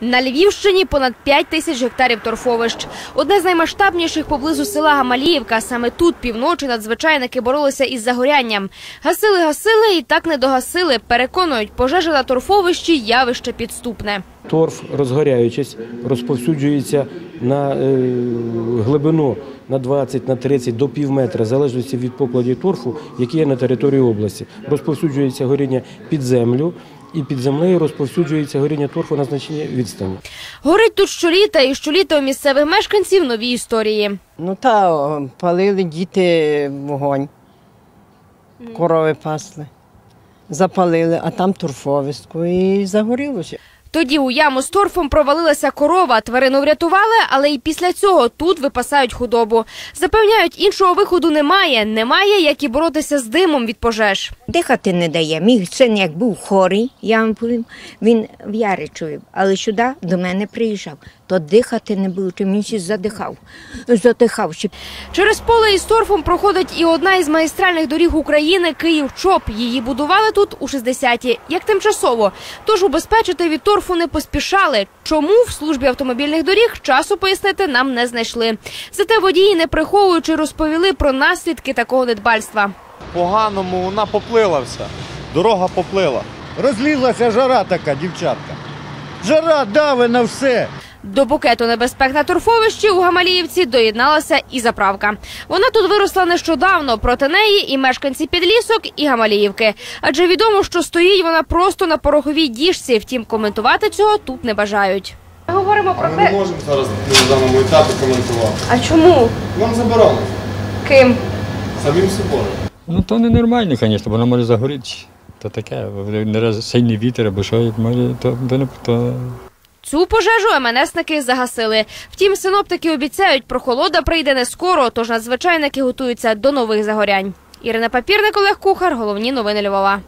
На Львівщині понад 5 тисяч гектарів торфовищ. Одне з наймасштабніших поблизу села Гамаліївка. Саме тут півночі надзвичайники боролися із загорянням. Гасили, гасили і так не догасили. Переконують, пожежа на торфовищі явище підступне. Торф, розгоряючись, розповсюджується на е, глибину на 20, на 30 до пів метра, в залежності від покладів торфу, які є на території області. Розповсюджується горіння під землю, і під землею розповсюджується горіння торфу на значній відстані. Горить тут щоліта і щоліта у місцевих мешканців нові історії. Ну та палили діти вогонь, корови пасли, запалили, а там турфовистку і загорілося. Тоді у яму з торфом провалилася корова. Тварину врятували, але і після цього тут випасають худобу. Запевняють, іншого виходу немає. Немає, як і боротися з димом від пожеж. Дихати не дає. Мій син, як був хворий, я вам повім, він в Яричеві, але сюди до мене приїжджав. То дихати не було, чим він ще задихав, задихав. Через поле із торфом проходить і одна із магістральних доріг України Київ-Чоп. Її будували тут у 60-ті, як тимчасово. Тож убезпечити від торфу не поспішали. Чому в службі автомобільних доріг часу пояснити нам не знайшли. Зате водії, не приховуючи, розповіли про наслідки такого недбальства. поганому вона поплила вся. Дорога поплила. Розлізлася жара така, дівчатка. Жара дави на все. До букету небезпек на торфовищі у Гамаліївці доєдналася і заправка. Вона тут виросла нещодавно. Проти неї і мешканці Підлісок, і Гамаліївки. Адже відомо, що стоїть вона просто на пороховій діжці. Втім, коментувати цього тут не бажають. Ми говоримо про Ми не можемо зараз на даному етапі коментувати. А чому? Нам заборонено. Ким? Самим собою. Ну то ненормально, звісно, воно може загоріти. То таке, не раз сильний вітер або що, може, то, то, не- то Цю пожежу МНСники загасили. Втім, синоптики обіцяють, прохолода прийде не скоро, тож надзвичайники готуються до нових загорянь. Ірина Папірник, Олег Кухар, головні новини Львова.